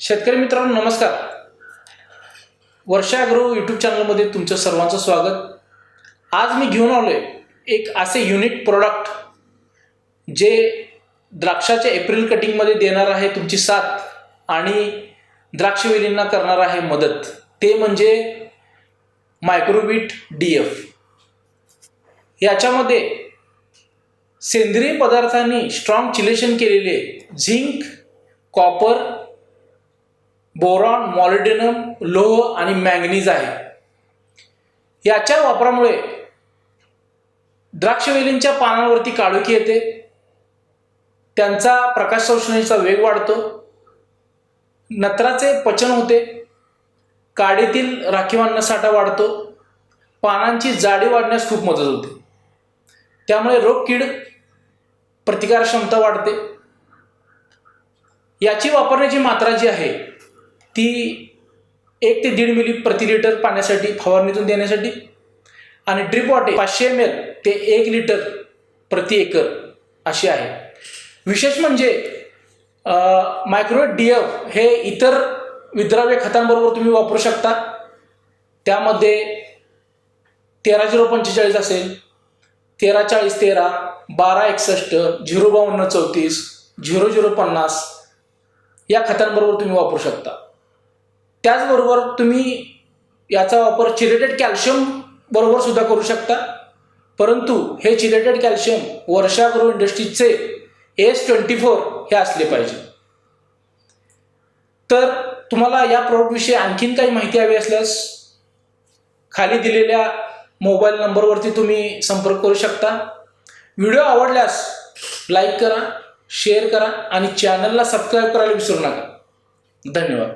शेतकरी मित्रांनो नमस्कार. वर्षागृह यूट्यूब चॅनलमध्ये तुमचं सर्वांचं स्वागत. आज मी घेऊन आलो आहे एक असे युनिक प्रोडक्ट जे द्राक्षाच्या एप्रिल कटिंगमध्ये देणार आहे तुमची साथ आणि द्राक्षवेलींना करणार आहे मदत. ते म्हणजे मायक्रोबीट डी एफ याच्यामध्ये सेंद्रिय पदार्थांनी स्ट्रॉंग चिलेशन केलेले झिंक कॉपर बोरॉन मॉलिडेनम लोह आणि मॅंगनीज आहे. याच्या वापरामुळे द्राक्षवेलींच्या पानांवरती काळोखी येते. त्यांचा प्रकाश संश्लेषणाचा वेग वाढतो. नत्राचे पचन होते. काडीतील राखीवांना साठा वाढतो. पानांची जाडी वाढण्यास खूप मदत होते. त्यामुळे रोग कीड प्रतिकार क्षमता वाढते. याची वापरण्याची मात्रा जी आहे ती एक ते दीड मिली प्रति लिटर पाण्यासाठी फवारणीतून देण्यासाठी. आणि ड्रिप वॉटर पाचशे एम एल ते एक लिटर प्रति एकर अशी आहे. विशेष म्हणजे मायक्रोवेट डी एफ हे इतर विद्राव्य खतांबरोबर तुम्ही वापरू शकता. त्यामध्ये तेरा झिरो पंचेचाळीस असेल तेरा चाळीस तेरा बारा एकसष्ट झिरो बावन्न चौतीस झिरो झिरो पन्नास या खतांबरोबर तुम्ही वापरू शकता. त्याचबरोबर तुम्ही याचा वापर चिलेटेड कॅल्शियम बरोबर सुद्धा करू शकता. परंतु हे चिलेटेड कॅल्शियम वर्षा इंडस्ट्रीजचे एस ट्वेंटी फोर हे असले पाहिजे. तर तुम्हाला या प्रॉडक्टविषयी आणखीन काही माहिती हवी असल्यास खाली दिलेल्या मोबाईल नंबरवरती तुम्ही संपर्क करू शकता. व्हिडिओ आवडल्यास लाईक करा शेअर करा आणि चॅनलला सबस्क्राईब करायला विसरू नका. धन्यवाद.